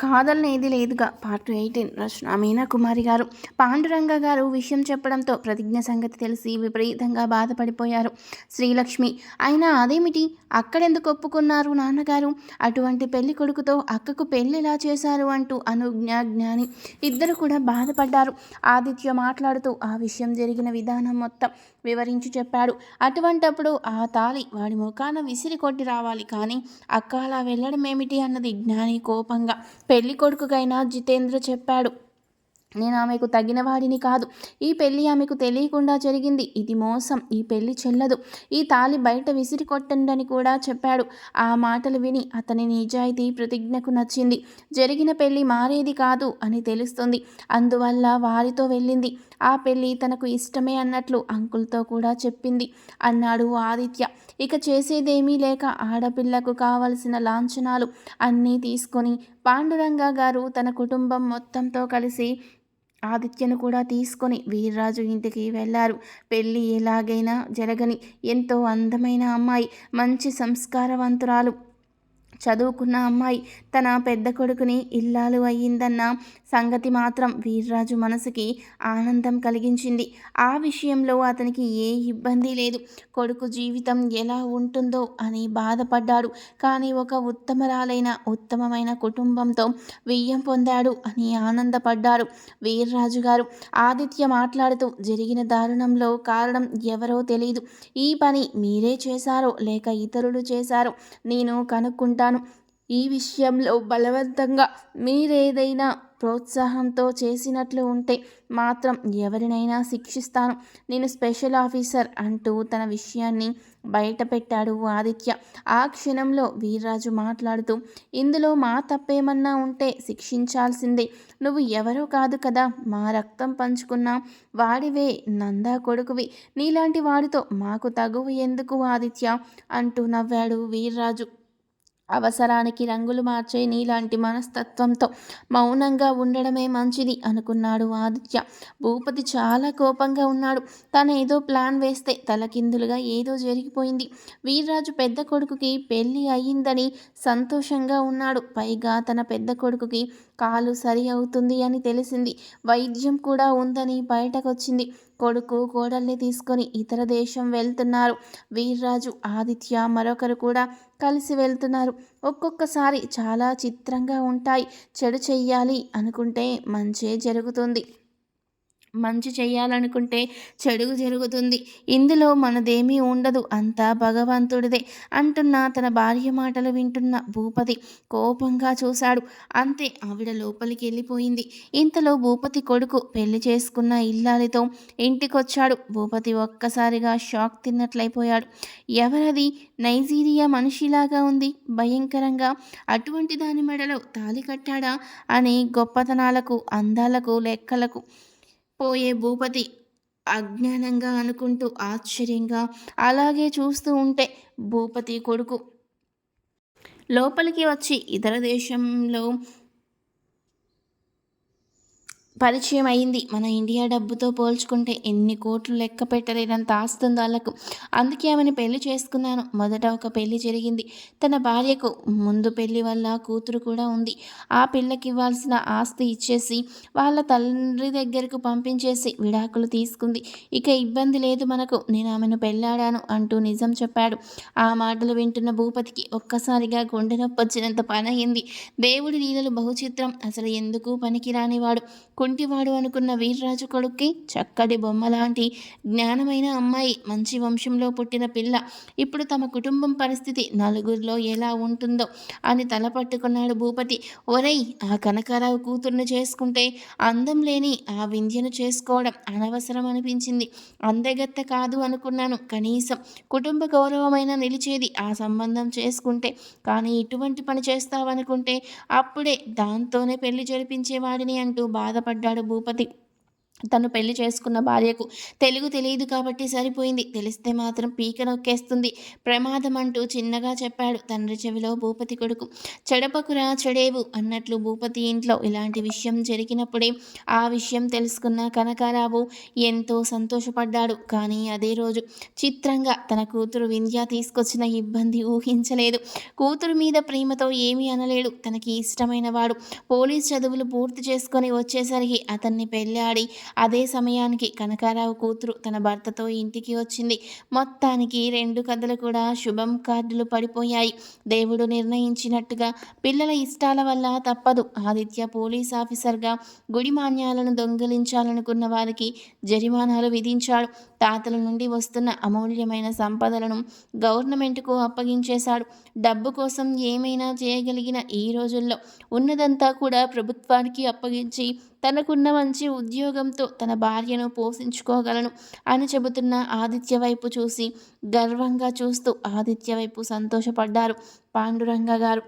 కాదలనేది లేదుగా. Part eighteen రచన. మీనా కుమారి గారు పాండురంగ గారు విషయం చెప్పడంతో ప్రతిజ్ఞ సంగతి తెలిసి విపరీతంగా బాధపడిపోయారు. శ్రీలక్ష్మి అయినా అదేమిటి? అక్కడెందుకు ఒప్పుకున్నారు నాన్నగారు? అటువంటి పెళ్ళి కొడుకుతో అక్కకు పెళ్ళిలా చేశారు అంటూ అనుజ్ఞ జ్ఞాని ఇద్దరు కూడా బాధపడ్డారు. ఆదిత్య మాట్లాడుతూ ఆ విషయం జరిగిన విధానం మొత్తం వివరించి చెప్పాడు. అటువంటప్పుడు ఆ తాలి వాడి ముఖాన విసిరి కొట్టి రావాలి కానీ అక్క అలా వెళ్ళడం ఏమిటి అన్నది జ్ఞాని కోపంగా పెళ్ళి కొడుకుకైనా జితేంద్ర చెప్పాడు. నేను ఆమెకు తగిన వాడిని కాదు. ఈ పెళ్ళి ఆమెకు తెలియకుండా జరిగింది. ఇది మోసం. ఈ పెళ్ళి చెల్లదు. ఈ తాలి బయట విసిరి కొట్టండని కూడా చెప్పాడు. ఆ మాటలు విని అతని నిజాయితీ ప్రతిజ్ఞకు నచ్చింది. జరిగిన పెళ్ళి మారేది కాదు అని తెలుస్తుంది. అందువల్ల వారితో వెళ్ళింది. ఆ పెళ్ళి తనకు ఇష్టమే అన్నట్లు అంకుల్తో కూడా చెప్పింది. అన్నాడు ఆదిత్య. ఇక చేసేదేమీ లేక ఆడపిల్లకు కావలసిన లాంఛనాలు అన్నీ తీసుకొని పాండురంగ గారు తన కుటుంబం మొత్తంతో కలిసి ఆదిత్యను కూడా తీసుకొని వీర్రాజు ఇంటికి వెళ్ళారు. పెళ్ళి ఎలాగైనా జరగని ఎంతో అందమైన అమ్మాయి మంచి సంస్కారవంతురాలు. చదువుకున్న అమ్మాయి తన పెద్ద కొడుకుని ఇల్లాలు అయ్యిందన్న సంగతి మాత్రం వీర్రాజు మనసుకి ఆనందం కలిగించింది. ఆ విషయంలో అతనికి ఏ ఇబ్బంది లేదు. కొడుకు జీవితం ఎలా ఉంటుందో అని బాధపడ్డాడు. కానీ ఒక ఉత్తమరాలైన ఉత్తమమైన కుటుంబంతో వియ్యం పొందాడు అని ఆనందపడ్డారు వీర్రాజు గారు. ఆదిత్య మాట్లాడుతూ జరిగిన దారుణంలో కారణం ఎవరో తెలియదు ఈ పని మీరే చేశారో లేక ఇతరులు చేశారో నేను కనుక్కుంటాను. ఈ విషయంలో బలవంతంగా మీరేదైనా ప్రోత్సాహంతో చేసినట్లు ఉంటే మాత్రం ఎవరినైనా శిక్షిస్తాను. నేను స్పెషల్ ఆఫీసర్ అంటూ తన విషయాన్ని బయట పెట్టాడు ఆదిత్య. ఆ క్షణంలో వీర్రాజు మాట్లాడుతూ ఇందులో మా తప్పేమన్నా ఉంటే శిక్షించాల్సిందే. నువ్వు ఎవరో కాదు కదా మా రక్తం పంచుకున్నా వాడివే నందా కొడుకువి. నీలాంటి వాడితో మాకు తగువ ఎందుకు ఆదిత్య అంటూ నవ్వాడు వీర్రాజు. అవసరానికి రంగులు మార్చే నీలాంటి మనస్తత్వంతో మౌనంగా ఉండడమే మంచిది అనుకున్నాడు ఆదిత్య. భూపతి చాలా కోపంగా ఉన్నాడు. తను ఏదో ప్లాన్ వేస్తే తలకిందులుగా ఏదో జరిగిపోయింది. వీర్రాజు పెద్ద కొడుకుకి పెళ్ళి అయ్యిందని సంతోషంగా ఉన్నాడు. పైగా తన పెద్ద కొడుకుకి కాలు సరి అవుతుంది అని తెలిసింది. వైద్యం కూడా ఉందని బయటకొచ్చింది. కొడుకు కోడల్ని తీసుకొని ఇతర దేశం వెళ్తున్నారు. వీర్రాజు ఆదిత్య మరొకరు కూడా కలిసి వెళ్తున్నారు. ఒక్కొక్కసారి చాలా చిత్రంగా ఉంటాయి. చెడు చెయ్యాలి అనుకుంటే మంచే జరుగుతుంది. మంచి చేయాలనుకుంటే చెడు జరుగుతుంది. ఇందులో మనదేమీ ఉండదు. అంతా భగవంతుడిదే అంటున్న తన భార్య మాటలు వింటున్న భూపతి కోపంగా చూశాడు. అంతే ఆవిడ లోపలికి వెళ్ళిపోయింది. ఇంతలో భూపతి కొడుకు పెళ్ళి చేసుకున్న ఇల్లాలితో ఇంటికొచ్చాడు. భూపతి ఒక్కసారిగా షాక్ తిన్నట్లయిపోయాడు. ఎవరది? నైజీరియా మనిషిలాగా ఉంది. భయంకరంగా అటువంటి దాని మెడలో తాలి కట్టాడా? అని గొప్పతనాలకు అందాలకు లెక్కలకు పోయే భూపతి అజ్ఞానంగా అనుకుంటూ ఆశ్చర్యంగా అలాగే చూస్తూ ఉంటే భూపతి కొడుకు. లోపలికి వచ్చి ఇతర దేశంలో పరిచయం అయింది. మన ఇండియా డబ్బుతో పోల్చుకుంటే ఎన్ని కోట్లు లెక్క పెట్టలేనంత ఆస్తుంది వాళ్ళకు అందుకే ఆమెను పెళ్ళి చేసుకున్నాను. మొదట ఒక పెళ్ళి జరిగింది. తన భార్యకు ముందు పెళ్ళి వల్ల కూతురు కూడా ఉంది. ఆ పిల్లకి ఇవ్వాల్సిన ఆస్తి ఇచ్చేసి వాళ్ళ తండ్రి దగ్గరకు పంపించేసి విడాకులు తీసుకుంది. ఇక ఇబ్బంది లేదు మనకు. నేను ఆమెను పెళ్ళాడాను అంటూ నిజం చెప్పాడు. ఆ మాటలు వింటున్న భూపతికి ఒక్కసారిగా గుండె నొప్పి వచ్చినంత పని అయింది దేవుడి లీలలు బహుచిత్రం. అసలు ఎందుకు పనికిరానివాడు? ఒంటివాడు అనుకున్న వీర్రాజు కొడుక్కి చక్కటి బొమ్మలాంటి జ్ఞానమైన అమ్మాయి మంచి వంశంలో పుట్టిన పిల్ల. ఇప్పుడు తమ కుటుంబం పరిస్థితి నలుగురిలో ఎలా ఉంటుందో అని తలపట్టుకున్నాడు భూపతి. ఒరై ఆ కనకారావు కూతుర్ని చేసుకుంటే అందం లేని ఆ వింధ్యను చేసుకోవడం అనవసరం అనిపించింది. అందగత్త కాదు అనుకున్నాను కనీసం. కుటుంబ గౌరవమైన నిలిచేది ఆ సంబంధం చేసుకుంటే. కానీ ఇటువంటి పని చేస్తావనుకుంటే అప్పుడే దాంతోనే పెళ్ళి జరిపించేవాడిని అంటూ బాధపడ్డాడు భూపతి తను పెళ్ళి చేసుకున్న భార్యకు తెలుగు తెలియదు కాబట్టి సరిపోయింది. తెలిస్తే మాత్రం పీక నొక్కేస్తుంది. ప్రమాదం అంటూ చిన్నగా చెప్పాడు. తండ్రి చెవిలో భూపతి కొడుకు. చెడపకురా చెడేవు అన్నట్లు భూపతి ఇంట్లో ఇలాంటి విషయం జరిగినప్పుడే ఆ విషయం తెలుసుకున్న కనకారావు ఎంతో సంతోషపడ్డాడు. కానీ అదే రోజు చిత్రంగా తన కూతురు వింధ్య తీసుకొచ్చిన ఇబ్బంది ఊహించలేదు. కూతురు మీద ప్రేమతో ఏమీ అనలేడు. తనకి ఇష్టమైన వాడు. పోలీస్ చదువులు పూర్తి చేసుకొని వచ్చేసరికి అతన్ని పెళ్ళాడి అదే సమయానికి కనకారావు కూతురు తన భర్తతో ఇంటికి వచ్చింది. మొత్తానికి రెండు కథలు కూడా శుభం కార్డులు పడిపోయాయి. దేవుడు నిర్ణయించినట్టుగా పిల్లల ఇష్టాల వల్ల తప్పదు. ఆదిత్య పోలీస్ ఆఫీసర్గా గుడి మాన్యాలను దొంగిలించాలనుకున్న వారికి జరిమానాలు విధించాడు. తాతల నుండి వస్తున్న అమూల్యమైన సంపదలను గవర్నమెంట్కు అప్పగించేశాడు. డబ్బు కోసం ఏమైనా చేయగలిగిన ఈ రోజుల్లో ఉన్నదంతా కూడా ప్రభుత్వానికి అప్పగించి తనకున్న మంచి ఉద్యోగంతో తన భార్యను పోషించుకోగలను అని చెబుతున్న ఆదిత్య వైపు చూసి గర్వంగా చూస్తూ ఆదిత్య వైపు సంతోషపడ్డారు పాండురంగ గారు.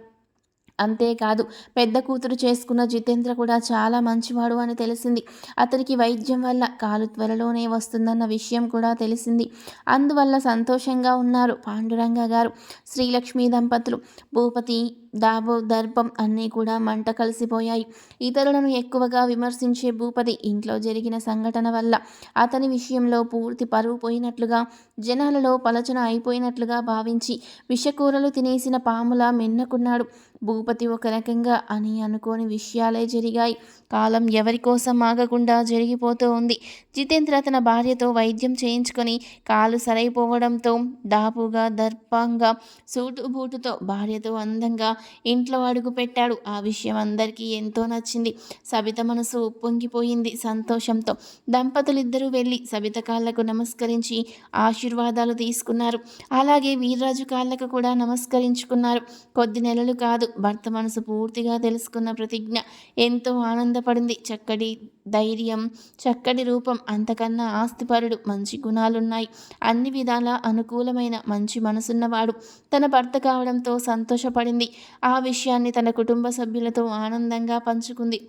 అంతేకాదు పెద్ద కూతురు చేసుకున్న జితేంద్ర కూడా చాలా మంచివాడు అని తెలిసింది. అతనికి వైద్యం వల్ల కాలు త్వరలోనే వస్తుందన్న విషయం కూడా తెలిసింది. అందువల్ల సంతోషంగా ఉన్నారు పాండురంగ గారు. శ్రీలక్ష్మి దంపతులు భూపతి దాబో దర్పం అన్నీ కూడా మంట కలిసిపోయాయి. ఇతరులను ఎక్కువగా విమర్శించే భూపతి ఇంట్లో జరిగిన సంఘటన వల్ల అతని విషయంలో పూర్తి పరువు పోయినట్లుగా జనాలలో పలచన అయిపోయినట్లుగా భావించి విషకూరలు తినేసిన పాములా మిన్నకున్నాడు. భూపతి ఒక రకంగా అని అనుకోని విషయాలే జరిగాయి. కాలం ఎవరి కోసం ఆగకుండా జరిగిపోతూ ఉంది. జితేంద్ర తన భార్యతో వైద్యం చేయించుకొని కాలు సరైపోవడంతో దాపుగా దర్పంగా సూటు బూటుతో భార్యతో అందంగా ఇంట్లో అడుగు పెట్టాడు. ఆ విషయం అందరికీ ఎంతో నచ్చింది. సబిత మనసు ఉప్పొంగిపోయింది సంతోషంతో. దంపతులిద్దరూ వెళ్ళి సబిత కాళ్ళకు నమస్కరించి ఆశీర్వాదాలు తీసుకున్నారు. అలాగే వీర్రాజు కాళ్ళకు కూడా నమస్కరించుకున్నారు. కొద్ది నెలలు కాదు భర్త మనసు పూర్తిగా తెలుసుకున్న ప్రతిజ్ఞ. ఎంతో ఆనందపడింది. చక్కటి ధైర్యం చక్కటి రూపం అంతకన్నా ఆస్తిపరుడు మంచి గుణాలున్నాయి. అన్ని విధాల అనుకూలమైన మంచి మనసున్నవాడు. తన భర్త కావడంతో సంతోషపడింది. ఆ విషయాన్ని తన కుటుంబ సభ్యులతో ఆనందంగా పంచుకుంది.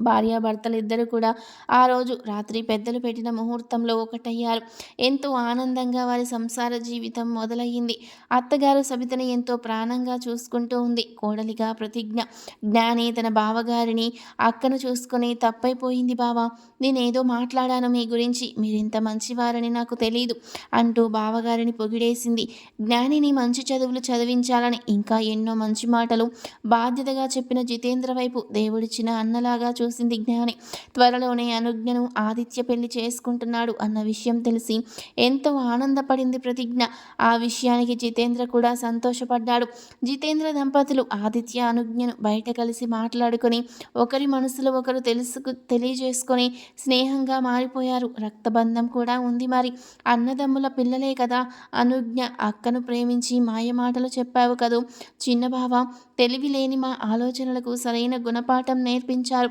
భార్యాభర్తలు ఇద్దరు కూడా ఆ రోజు రాత్రి పెద్దలు పెట్టిన ముహూర్తంలో ఒకటయ్యారు. ఎంతో ఆనందంగా వారి సంసార జీవితం మొదలయ్యింది. అత్తగారు సబితని ఎంతో ప్రాణంగా చూసుకుంటూ ఉంది. కోడలిగా ప్రతిజ్ఞ. జ్ఞాని తన బావగారిని అక్కను చూసుకొని తప్పైపోయింది బావా. నేనేదో మాట్లాడాను మీ గురించి. మీరింత మంచివారని నాకు తెలియదు అంటూ బావగారిని పొగిడేసింది. జ్ఞానిని మంచి చదువులు చదివించాలని ఇంకా ఎన్నో మంచి మాటలు బాధ్యతగా చెప్పిన జితేంద్ర వైపు దేవుడిచ్చిన అన్నలాగా చూసింది జ్ఞాని. త్వరలోనే అనుజ్ఞను ఆదిత్య పెళ్ళి చేసుకుంటున్నాడు అన్న విషయం తెలిసి ఎంతో ఆనందపడింది ప్రతిజ్ఞ. ఆ విషయానికి జితేంద్ర కూడా సంతోషపడ్డాడు. జితేంద్ర దంపతులు ఆదిత్య అనుజ్ఞను బయట కలిసి మాట్లాడుకొని ఒకరి మనసులో ఒకరు తెలుసుకు తెలియజేసుకొని స్నేహంగా మారిపోయారు. రక్తబంధం కూడా ఉంది మరి. అన్నదమ్ముల పిల్లలే కదా. అనుజ్ఞ అక్కను ప్రేమించి మాయమాటలు చెప్పావు కదూ. చిన్న బావ తెలివి లేని మా ఆలోచనలకు సరైన గుణపాఠం నేర్పించారు.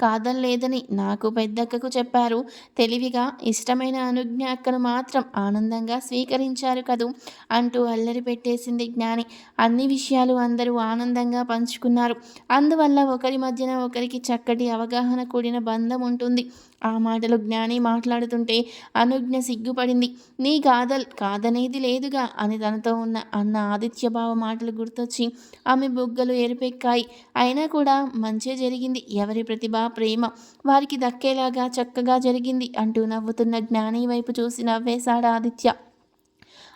కాదనలేదని నాకు పెద్దక్కకు చెప్పారు. తెలివిగా ఇష్టమైన అనుజ్ఞ అక్కను మాత్రం ఆనందంగా స్వీకరించారు కదూ అంటూ అల్లరి పెట్టేసింది జ్ఞాని. అన్ని విషయాలు అందరూ ఆనందంగా పంచుకున్నారు. అందువల్ల ఒకరి మధ్యన ఒకరికి చక్కటి అవగాహన కూడిన బంధం ఉంటుంది. ఆ మాటలు జ్ఞాని మాట్లాడుతుంటే అనుజ్ఞ సిగ్గుపడింది. నీ కాదల్ కాదనేది లేదుగా అని తనతో ఉన్న అన్న ఆదిత్యభావ మాటలు గుర్తొచ్చి ఆమె బుగ్గలు ఎరిపెక్కాయి అయినా కూడా మంచే జరిగింది. ఎవరి ప్రతిభ ప్రేమ. వారికి దక్కేలాగా చక్కగా జరిగింది అంటూ నవ్వుతున్న జ్ఞాని వైపు చూసి నవ్వేశాడు ఆదిత్య.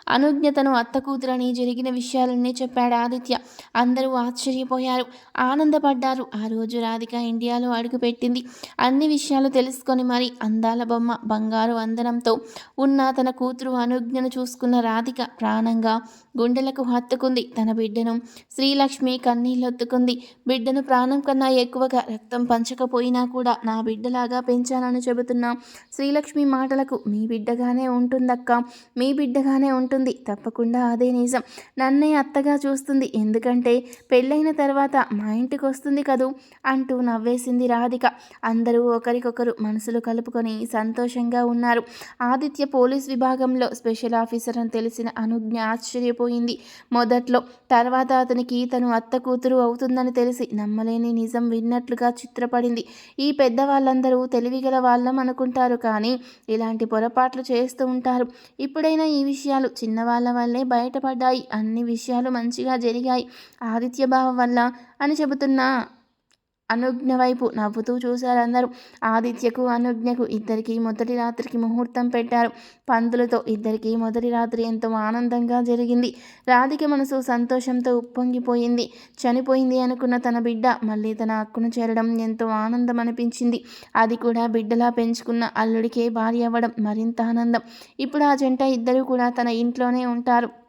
అనుజ్ఞతను అత్త కూతురని జరిగిన విషయాలన్నీ చెప్పాడు ఆదిత్య. అందరూ ఆశ్చర్యపోయారు. ఆనందపడ్డారు. ఆ రోజు రాధిక ఇండియాలో అడుగుపెట్టింది. అన్ని విషయాలు తెలుసుకొని మరి అందాల బొమ్మ బంగారు వందనంతో ఉన్న తన కూతురు అనుజ్ఞను చూసుకున్న రాధిక ప్రాణంగా గుండెలకు హత్తుకుంది. తన బిడ్డను శ్రీలక్ష్మి కన్నీళ్ళొత్తుకుంది. బిడ్డను ప్రాణం కన్నా ఎక్కువగా రక్తం పంచకపోయినా కూడా నా బిడ్డలాగా పెంచానని చెబుతున్నా శ్రీలక్ష్మి మాటలకు మీ బిడ్డగానే ఉంటుందక్క. మీ బిడ్డగానే ఉంటుంది ఉంటుంది తప్పకుండా అదే నిజం. నన్నే అత్తగా చూస్తుంది. ఎందుకంటే పెళ్ళైన తర్వాత మా ఇంటికి వస్తుంది కదూ అంటూ నవ్వేసింది రాధిక. అందరూ ఒకరికొకరు మనసులు కలుపుకొని సంతోషంగా ఉన్నారు. ఆదిత్య పోలీస్ విభాగంలో స్పెషల్ ఆఫీసర్ అని తెలిసిన అనుజ్ఞ ఆశ్చర్యపోయింది. మొదట్లో తర్వాత అతనికి తను అత్త కూతురు అవుతుందని తెలిసి నమ్మలేని నిజం విన్నట్లుగా చిత్రపడింది. ఈ పెద్దవాళ్ళందరూ తెలివిగల వాళ్ళం అనుకుంటారు కానీ ఇలాంటి పొరపాట్లు చేస్తూ ఉంటారు. ఇప్పుడైనా ఈ విషయాలు చిన్నవాళ్ళ వల్లే బయటపడ్డాయి. అన్ని విషయాలు మంచిగా జరిగాయి. ఆదిత్య బావ వల్ల అని చెబుతున్న. అనుజ్ఞ వైపు నవ్వుతూ చూశారు అందరూ. ఆదిత్యకు అనుజ్ఞకు ఇద్దరికి మొదటి రాత్రికి ముహూర్తం పెట్టారు. పంతులతో ఇద్దరికి మొదటి రాత్రి ఎంతో ఆనందంగా జరిగింది. రాధిక మనసు సంతోషంతో ఉప్పొంగిపోయింది. చనిపోయింది అనుకున్న తన బిడ్డ మళ్ళీ తన అక్కును చేరడం ఎంతో ఆనందం అనిపించింది. అది కూడా బిడ్డలా పెంచుకున్న అల్లుడికే భార్య అవ్వడం మరింత ఆనందం. ఇప్పుడు ఆ జంట ఇద్దరు కూడా తన ఇంట్లోనే ఉంటారు.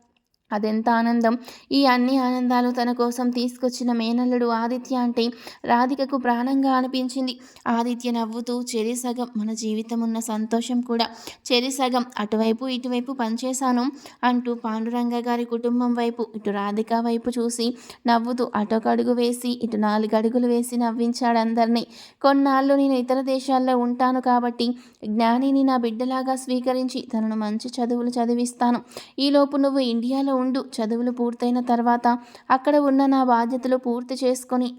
అదెంత ఆనందం. ఈ అన్ని ఆనందాలు తన కోసం తీసుకొచ్చిన మేనల్లుడు ఆదిత్య అంటే రాధికకు ప్రాణంగా అనిపించింది. ఆదిత్య నవ్వుతూ చెరి సగం మన జీవితం ఉన్న సంతోషం కూడా. చెరి సగం అటువైపు ఇటువైపు పనిచేశాను అంటూ పాండురంగ గారి కుటుంబం వైపు ఇటు రాధిక వైపు చూసి నవ్వుతూ అటొక అడుగు వేసి ఇటు నాలుగు అడుగులు వేసి నవ్వించాడు అందరినీ. కొన్నాళ్ళు నేను ఇతర దేశాల్లో ఉంటాను కాబట్టి జ్ఞానిని నా బిడ్డలాగా స్వీకరించి తనను మంచి చదువులు చదివిస్తాను. ఈలోపు నువ్వు ఇండియాలో ఉండు. చదువులు పూర్తయిన తర్వాత అక్కడ ఉన్న నా బాధ్యతలు పూర్తి చేసుకొని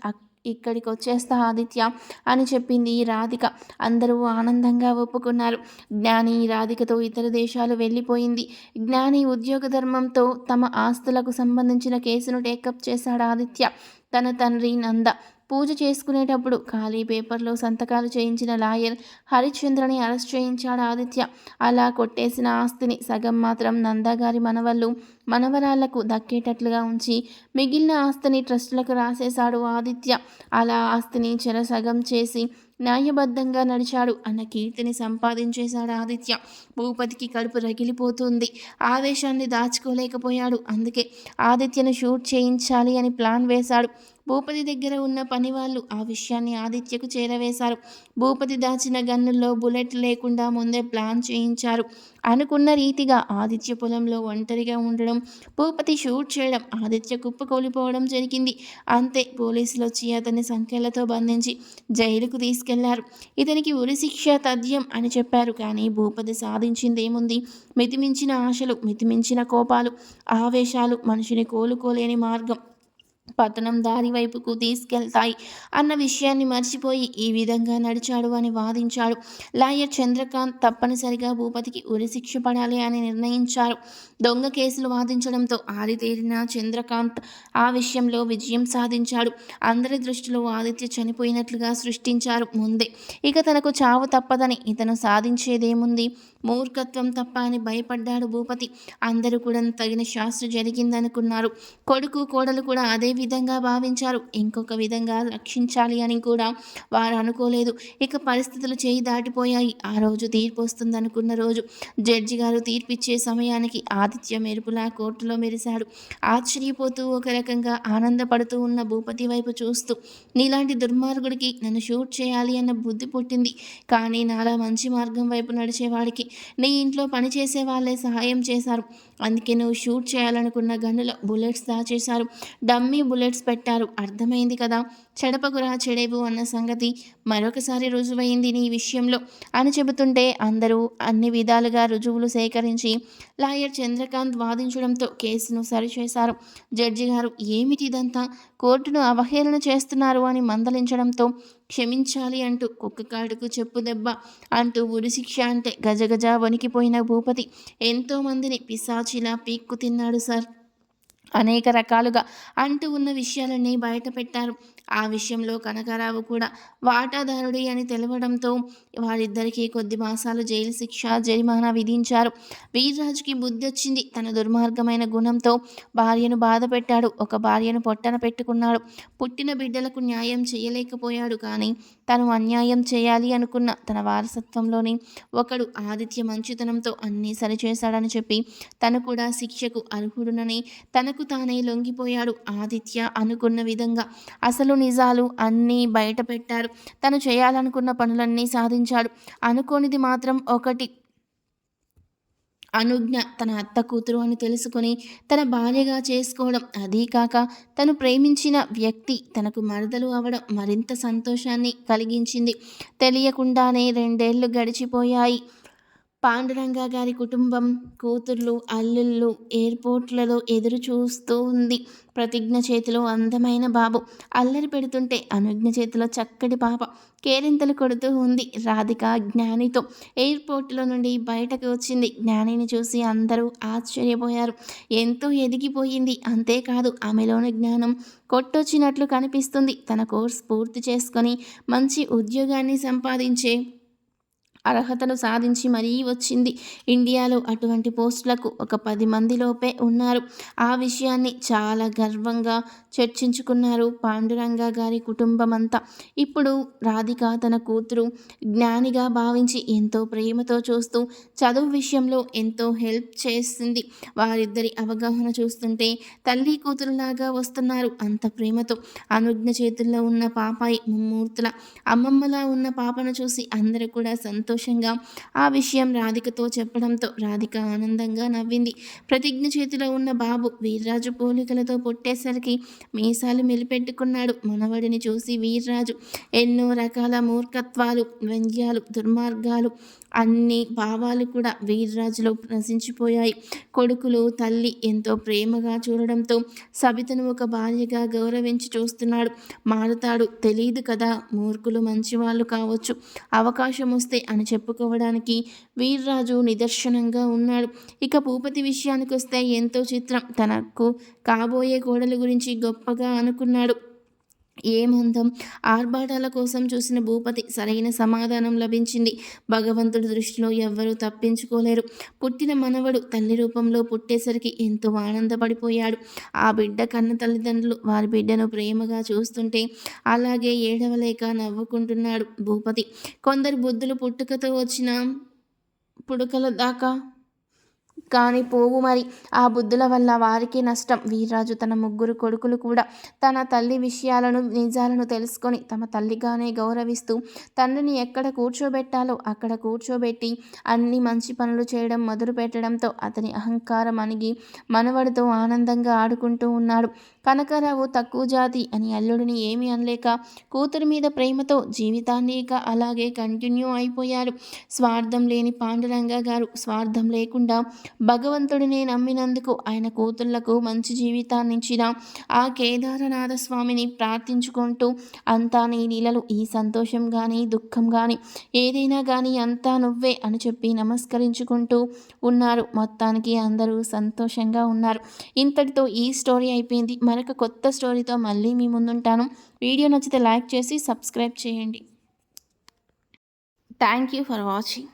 ఇక్కడికి వచ్చేస్తా ఆదిత్య అని చెప్పింది రాధిక. అందరూ ఆనందంగా ఒప్పుకున్నారు. జ్ఞాని రాధికతో ఇతర దేశాలు వెళ్ళిపోయింది. జ్ఞాని ఉద్యోగ ధర్మంతో తమ ఆస్తులకు సంబంధించిన కేసును టేకప్ చేశాడు ఆదిత్య. తన తండ్రి నంద. పూజ చేసుకునేటప్పుడు ఖాళీ పేపర్లో సంతకాలు చేయించిన లాయర్ హరిశ్చంద్రని అరెస్ట్ చేయించాడు ఆదిత్య. అలా కొట్టేసిన ఆస్తిని సగం మాత్రం నందాగారి మనవళ్ళు మనవరాళ్ళకు దక్కేటట్లుగా ఉంచి మిగిలిన ఆస్తిని ట్రస్టులకు రాసేశాడు ఆదిత్య. అలా ఆస్తిని చెరసగం చేసి న్యాయబద్ధంగా నడిచాడు అన్న కీర్తిని సంపాదించేశాడు ఆదిత్య. భూపతికి కడుపు రగిలిపోతుంది. ఆవేశాన్ని దాచుకోలేకపోయాడు. అందుకే ఆదిత్యను షూట్ చేయించాలి అని ప్లాన్ వేశాడు. భూపతి దగ్గర ఉన్న పనివాళ్ళు ఆ విషయాన్ని ఆదిత్యకు చేరవేశారు. భూపతి దాచిన గన్నుల్లో బుల్లెట్ లేకుండా ముందే ప్లాన్ చేయించారు. అనుకున్న రీతిగా ఆదిత్య పొలంలో ఒంటరిగా ఉండడం భూపతి షూట్ చేయడం ఆదిత్య కుప్పకూలిపోవడం జరిగింది. అంతే పోలీసులు వచ్చి అతన్ని సంఖ్యలతో బంధించి జైలుకు తీసుకెళ్ళారు. ఇతనికి ఉరిశిక్ష తథ్యం అని చెప్పారు. కానీ భూపతి సాధించిందేముంది? మితిమించిన ఆశలు మితిమించిన కోపాలు ఆవేశాలు మనిషిని కోలుకోలేని మార్గం. పతనం దారి వైపుకు తీసుకెళ్తాయి. అన్న విషయాన్ని మర్చిపోయి ఈ విధంగా నడిచాడు అని వాదించాడు. లాయర్ చంద్రకాంత్ తప్పనిసరిగా భూపతికి ఉరిశిక్ష పడాలి అని నిర్ణయించారు. దొంగ కేసులు వాదించడంతో ఆరితేరిన చంద్రకాంత్ ఆ విషయంలో విజయం సాధించాడు. అందరి దృష్టిలో ఆదిత్య చనిపోయినట్లుగా సృష్టించారు ముందే. ఇక తనకు చావు తప్పదని ఇతను సాధించేదేముంది? మూర్ఖత్వం తప్ప అని భయపడ్డాడు భూపతి. అందరూ కూడా తగిన శాస్త్ర జరిగిందనుకున్నారు. కొడుకు కోడలు కూడా అదే విధంగా భావించారు. ఇంకొక విధంగా రక్షించాలి అని కూడా వారు అనుకోలేదు. ఇక పరిస్థితులు చేయి దాటిపోయాయి. ఆ రోజు తీర్పు వస్తుందనుకున్న రోజు జడ్జి గారు తీర్పిచ్చే సమయానికి ఆదిత్య మెరుపులా కోర్టులో మెరిశాడు. ఆశ్చర్యపోతూ ఒక రకంగా ఆనందపడుతూ ఉన్న భూపతి వైపు చూస్తూ నీలాంటి దుర్మార్గుడికి నన్ను షూట్ చేయాలి అన్న బుద్ధి పుట్టింది. కానీ నాలా మంచి మార్గం వైపు నడిచేవాడికి నీ ఇంట్లో పనిచేసే వాళ్ళే సహాయం చేశారు. అందుకే నువ్వు షూట్ చేయాలనుకున్న గన్నులో బుల్లెట్స్ దాచేశారు. డమ్మీ బుల్లెట్స్ పెట్టారు. అర్థమైంది కదా? చెడపకురా చెడేవు అన్న సంగతి మరొకసారి రుజువైంది నీ విషయంలో అని చెబుతుంటే అందరూ అన్ని విధాలుగా రుజువులు సేకరించి లాయర్ చంద్రకాంత్ వాదించడంతో కేసును సరిచేశారు. జడ్జి గారు ఏమిటి ఇదంతా కోర్టును అవహేళన చేస్తున్నారు అని మందలించడంతో క్షమించాలి అంటూ కుక్క కాడుకు చెప్పు దెబ్బ అంటూ ఉరిశిక్ష అంటే గజగజ వణికిపోయిన భూపతి ఎంతోమందిని పిశాచిలా పీక్కు తిన్నాడు సార్. అనేక రకాలుగా అంటూ ఉన్న విషయాలన్నీ బయట పెట్టారు ఆ విషయంలో కనకారావు కూడా వాటాదారుడి అని తెలవడంతో వారిద్దరికీ కొద్ది మాసాలు జైలు శిక్ష జరిమానా విధించారు. వీర్రాజుకి బుద్ధి వచ్చింది తన దుర్మార్గమైన గుణంతో భార్యను బాధ పెట్టాడు. ఒక భార్యను పొట్టన పెట్టుకున్నాడు. పుట్టిన బిడ్డలకు న్యాయం చేయలేకపోయాడు కానీ తను అన్యాయం చేయాలి అనుకున్న తన వారసత్వంలోని ఒకడు ఆదిత్య మంచితనంతో అన్నీ సరిచేశాడని చెప్పి తను కూడా శిక్షకు అర్హుడునని తనకు తానే లొంగిపోయాడు ఆదిత్య అనుకున్న విధంగా. అసలు నిజాలు అన్నీ బయట పెట్టారు. తను చేయాలనుకున్న పనులన్నీ సాధించాడు. అనుకోనిది మాత్రం ఒకటి. అనుజ్ఞ తన అత్త కూతురు అని తెలుసుకొని తన భార్యగా చేసుకోవడం అదీ కాక తను ప్రేమించిన వ్యక్తి తనకు మరదలు అవడం మరింత సంతోషాన్ని కలిగించింది. తెలియకుండానే రెండేళ్ళు గడిచిపోయాయి. పాండురంగ గారి కుటుంబం కూతుర్లు అల్లుళ్ళు ఎయిర్పోర్ట్లలో ఎదురు చూస్తూ ఉంది. ప్రతిజ్ఞ చేతిలో అందమైన బాబు. అల్లరి పెడుతుంటే అనుజ్ఞ చేతిలో చక్కటి పాప. కేరింతలు కొడుతూ ఉంది రాధిక జ్ఞానితో. ఎయిర్పోర్ట్లో నుండి బయటకు వచ్చింది. జ్ఞానిని చూసి అందరూ ఆశ్చర్యపోయారు. ఎంతో ఎదిగిపోయింది. అంతేకాదు ఆమెలోని జ్ఞానం కొట్టొచ్చినట్లు కనిపిస్తుంది. తన కోర్స్ పూర్తి చేసుకొని మంచి ఉద్యోగాన్ని సంపాదించే అర్హతను సాధించి మరీ వచ్చింది. ఇండియాలో అటువంటి పోస్టులకు ఒక పది మందిలోపే ఉన్నారు. ఆ విషయాన్ని చాలా గర్వంగా చర్చించుకున్నారు పాండురంగ గారి కుటుంబం అంతా ఇప్పుడు రాధిక తన కూతురు జ్ఞానిగా భావించి ఎంతో ప్రేమతో చూస్తూ చదువు విషయంలో ఎంతో హెల్ప్ చేస్తుంది వారిద్దరి అవగాహన చూస్తుంటే తల్లి కూతురులాగా వస్తున్నారు అంత ప్రేమతో. అనుజ్ఞ చేతుల్లో ఉన్న పాపాయి ముమ్మూర్తుల అమ్మమ్మలా ఉన్న పాపను చూసి అందరూ కూడా సంతోషంగా ఆ విషయం రాధికతో చెప్పడంతో రాధిక ఆనందంగా నవ్వింది. ప్రతిజ్ఞ చేతిలో ఉన్న బాబు వీర్రాజు పోలికలతో పుట్టేసరికి మీసాలు మెలిపెట్టుకున్నాడు. మనవడిని చూసి వీర్రాజు ఎన్నో రకాల మూర్ఖత్వాలు వ్యంగ్యాలు దుర్మార్గాలు అన్ని భావాలు కూడా వీర్రాజులో నశించిపోయాయి. కొడుకులు తల్లి ఎంతో ప్రేమగా చూడడంతో సబితను ఒక భార్యగా గౌరవించి చూస్తున్నాడు. మారుతాడు తెలియదు కదా మూర్ఖులు మంచివాళ్ళు కావచ్చు. అవకాశం వస్తే అని చెప్పుకోవడానికి వీర్రాజు నిదర్శనంగా ఉన్నాడు. ఇక భూపతి విషయానికి వస్తే ఎంతో చిత్రం. తనకు కాబోయే కోడలి గురించి గొప్పగా అనుకున్నాడు. ఏమందం? ఆర్భాటాల కోసం చూసిన భూపతి సరైన సమాధానం లభించింది. భగవంతుడి దృష్టిలో ఎవ్వరూ తప్పించుకోలేరు. పుట్టిన మనవడు తల్లి రూపంలో పుట్టేసరికి ఎంతో ఆనందపడిపోయాడు. ఆ బిడ్డ కన్న తల్లిదండ్రులు వారి బిడ్డను ప్రేమగా చూస్తుంటే అలాగే ఏడవలేక నవ్వుకుంటున్నాడు భూపతి. కొందరు బుద్ధులు పుట్టుకతో వచ్చిన పుడుకల దాకా కానీ పోవు మరి. ఆ బుద్ధుల వల్ల వారికి నష్టం. వీర్రాజు తన ముగ్గురు కొడుకులు కూడా తన తల్లి విషయాలను నిజాలను తెలుసుకొని తమ తల్లిగానే గౌరవిస్తూ తండ్రిని ఎక్కడ కూర్చోబెట్టాలో అక్కడ కూర్చోబెట్టి అన్ని మంచి పనులు చేయడం మొదలు పెట్టడంతో అతని అహంకారం అణిగి మనవడితో ఆనందంగా ఆడుకుంటూ ఉన్నాడు. కనకరావు తక్కువ జాతి అని అల్లుడిని ఏమీ అనలేక కూతురి మీద ప్రేమతో జీవితాన్ని ఇక అలాగే కంటిన్యూ అయిపోయారు స్వార్థం లేని పాండురంగ గారు స్వార్థం లేకుండా భగవంతుడిని నమ్మినందుకు ఆయన కూతుళ్ళకు మంచి జీవితాన్ని ఇచ్చిన ఆ కేదారనాథ స్వామిని ప్రార్థించుకుంటూ అంతా నీ నీలలు ఈ సంతోషం కానీ దుఃఖం కానీ ఏదైనా కానీ అంతా నువ్వే అని చెప్పి నమస్కరించుకుంటూ ఉన్నారు. మొత్తానికి అందరూ సంతోషంగా ఉన్నారు. ఇంతటితో ఈ స్టోరీ అయిపోయింది. మరొక కొత్త స్టోరీతో మళ్ళీ మీ ముందుంటాను. వీడియో నచ్చితే లైక్ చేసి సబ్స్క్రైబ్ చేయండి. Thank you for watching.